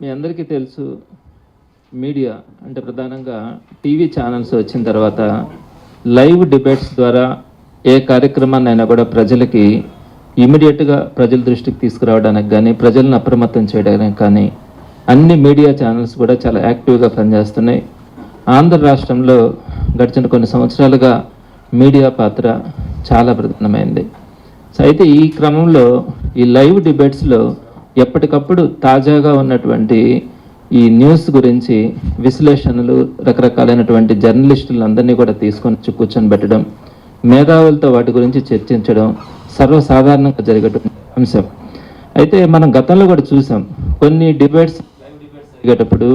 మీ అందరికీ తెలుసు మీడియా అంటే ప్రధానంగా టీవీ ఛానల్స్ వచ్చిన తర్వాత లైవ్ డిబేట్స్ ద్వారా ఏ కార్యక్రమాన్ని అయినా కూడా ప్రజలకి ఇమీడియట్గా ప్రజల దృష్టికి తీసుకురావడానికి కానీ ప్రజలను అప్రమత్తం చేయడానికి కానీ అన్ని మీడియా ఛానల్స్ కూడా చాలా యాక్టివ్గా పనిచేస్తున్నాయి. ఆంధ్ర రాష్ట్రంలో గడిచిన కొన్ని సంవత్సరాలుగా మీడియా పాత్ర చాలా ప్రధానమైంది. అయితే ఈ క్రమంలో ఈ లైవ్ డిబేట్స్లో ఎప్పటికప్పుడు తాజాగా ఉన్నటువంటి ఈ న్యూస్ గురించి విశ్లేషణలు రకరకాలైనటువంటి జర్నలిస్టులందరినీ కూడా తీసుకొని కూర్చొని పెట్టడం మేధావులతో వాటి గురించి చర్చించడం సర్వసాధారణంగా జరిగేటువంటి అంశం. అయితే మనం గతంలో కూడా చూసాం కొన్ని డిబేట్స్ జరిగేటప్పుడు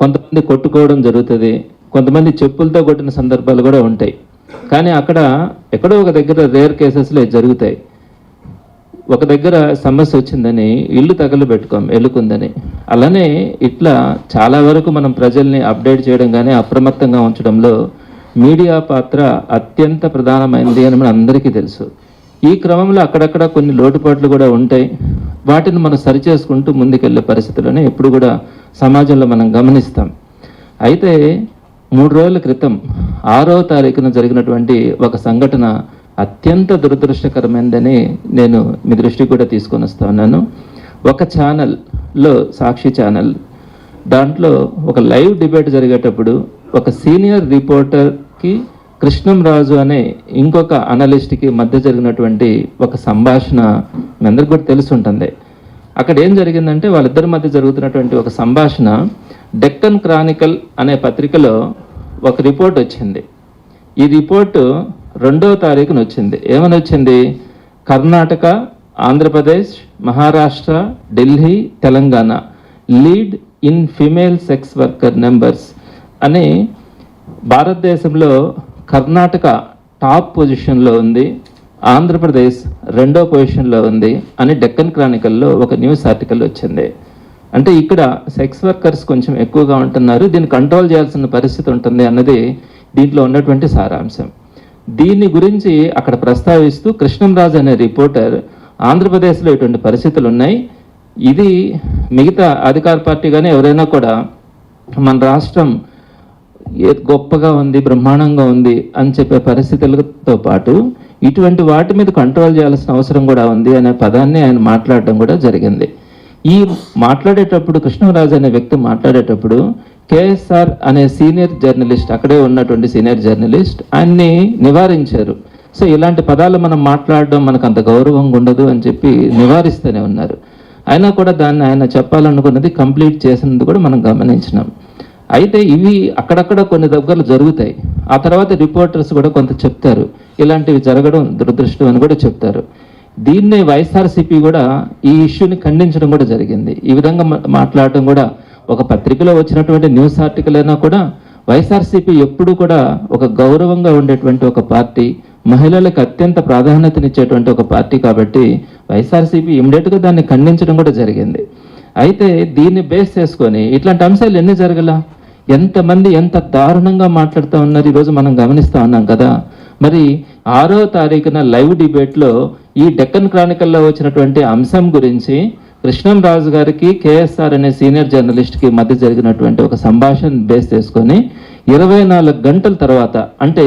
కొంతమంది కొట్టుకోవడం జరుగుతుంది కొంతమంది చెప్పులతో కొట్టిన సందర్భాలు కూడా ఉంటాయి. కానీ అక్కడ ఎక్కడో ఒక దగ్గర రేర్ కేసెస్లో జరుగుతాయి. ఒక దగ్గర సమస్య వచ్చిందని ఇల్లు తగలబెట్టుకోం ఎలుకుందని. అలానే ఇట్లా చాలా వరకు మనం ప్రజల్ని అప్డేట్ చేయడం కానీ అప్రమత్తంగా ఉంచడంలో మీడియా పాత్ర అత్యంత ప్రధానమైనది అని మన అందరికీ తెలుసు. ఈ క్రమంలో అక్కడక్కడ కొన్ని లోటుపాట్లు కూడా ఉంటాయి. వాటిని మనం సరిచేసుకుంటూ ముందుకెళ్ళే పరిస్థితులను ఎప్పుడు కూడా సమాజంలో మనం గమనిస్తాం. అయితే మూడు రోజుల క్రితం ఆరో తారీఖున జరిగినటువంటి ఒక సంఘటన అత్యంత దురదృష్టకరమైనదని నేను మీ దృష్టికి కూడా తీసుకొని వస్తున్నాను ఒక ఛానల్లో సాక్షి ఛానల్ దాంట్లో ఒక లైవ్ డిబేట్ జరిగేటప్పుడు ఒక సీనియర్ రిపోర్టర్కి కృష్ణంరాజు అనే ఇంకొక అనలిస్ట్కి మధ్య జరిగినటువంటి ఒక సంభాషణ మీ అందరికి కూడా తెలిసి ఉంటుంది. అక్కడ ఏం జరిగిందంటే వాళ్ళిద్దరి మధ్య జరుగుతున్నటువంటి ఒక సంభాషణ డెక్కన్ క్రానికల్ అనే పత్రికలో ఒక రిపోర్ట్ వచ్చింది. ఈ రిపోర్టు రెండవ తారీఖున వచ్చింది ఏమని వచ్చింది Karnataka Andhra Pradesh Maharashtra Delhi Telangana. Lead in female sex worker numbers అని భారతదేశంలో కర్ణాటక టాప్ పొజిషన్లో ఉంది. ఆంధ్రప్రదేశ్ రెండో పొజిషన్లో ఉంది అని డెక్కన్ క్రానికల్లో ఒక న్యూస్ ఆర్టికల్ వచ్చింది. అంటే ఇక్కడ సెక్స్ వర్కర్స్ కొంచెం ఎక్కువగా ఉంటున్నారు. దీన్ని కంట్రోల్ చేయాల్సిన పరిస్థితి ఉంటుంది అన్నది దీంట్లో ఉన్నటువంటి సారాంశం. దీని గురించి అక్కడ ప్రస్తావిస్తూ కృష్ణంరాజు అనే రిపోర్టర్ ఆంధ్రప్రదేశ్లో ఇటువంటి పరిస్థితులు ఉన్నాయి. ఇది మిగతా అధికార పార్టీ కానీ ఎవరైనా కూడా మన రాష్ట్రం గొప్పగా ఉంది బ్రహ్మాండంగా ఉంది అని చెప్పే పరిస్థితులతో పాటు ఇటువంటి వాటి మీద కంట్రోల్ చేయాల్సిన అవసరం కూడా ఉంది అనే పదాన్ని ఆయన మాట్లాడడం కూడా జరిగింది. ఈ మాట్లాడేటప్పుడు కృష్ణరాజు అనే వ్యక్తి మాట్లాడేటప్పుడు కేఎస్ఆర్ అనే సీనియర్ జర్నలిస్ట్ అక్కడే ఉన్నటువంటి సీనియర్ జర్నలిస్ట్ ఆయన్ని నివారించారు. సో ఇలాంటి పదాలు మనం మాట్లాడడం మనకు అంత గౌరవంగా ఉండదు అని చెప్పి నివారిస్తూనే ఉన్నారు. అయినా కూడా దాన్ని ఆయన చెప్పాలనుకున్నది కంప్లీట్ చేసినది కూడా మనం గమనించినాం. అయితే ఇవి అక్కడక్కడ కొన్ని దగ్గరలు జరుగుతాయి. ఆ తర్వాత రిపోర్టర్స్ కూడా కొంత చెప్తారు. ఇలాంటివి జరగడం దురదృష్టం అని కూడా చెప్తారు. దీన్నే వైఎస్ఆర్సీపీ కూడా ఈ ఇష్యూని ఖండించడం కూడా జరిగింది. ఈ విధంగా మా- మాట్లాడటం కూడా ఒక పత్రికలో వచ్చినటువంటి న్యూస్ ఆర్టికల్ అయినా కూడా వైఎస్ఆర్సీపీ ఎప్పుడు కూడా ఒక గౌరవంగా ఉండేటువంటి ఒక పార్టీ మహిళలకు అత్యంత ప్రాధాన్యతనిచ్చేటువంటి ఒక పార్టీ కాబట్టి వైఎస్ఆర్సీపీ ఇమ్మీడియట్గా దాన్ని ఖండించడం కూడా జరిగింది. అయితే దీన్ని బేస్ చేసుకొని ఇట్లాంటి అంశాలు ఎన్ని జరగల? ఎంతమంది ఎంత దారుణంగా మాట్లాడుతూ ఉన్నారు ఈరోజు మనం గమనిస్తూ ఉన్నాం కదా. మరి ఆరో తారీఖున లైవ్ డిబేట్లో ఈ డెక్కన్ క్రానికల్లో వచ్చినటువంటి అంశం గురించి కృష్ణం రాజు గారికి కేఎస్ఆర్ అనే సీనియర్ జర్నలిస్ట్కి మధ్య జరిగినటువంటి ఒక సంభాషణ బేస్ చేసుకొని ఇరవై నాలుగు గంటల తర్వాత అంటే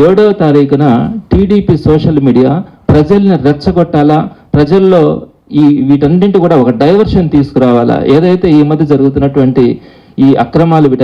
ఏడవ తారీఖున టీడీపీ సోషల్ మీడియా ప్రజల్ని రెచ్చగొట్టాలా ప్రజల్లో ఈ వీటన్నింటి కూడా ఒక డైవర్షన్ తీసుకురావాలా ఏదైతే ఈ మధ్య జరుగుతున్నటువంటి ఈ అక్రమాలు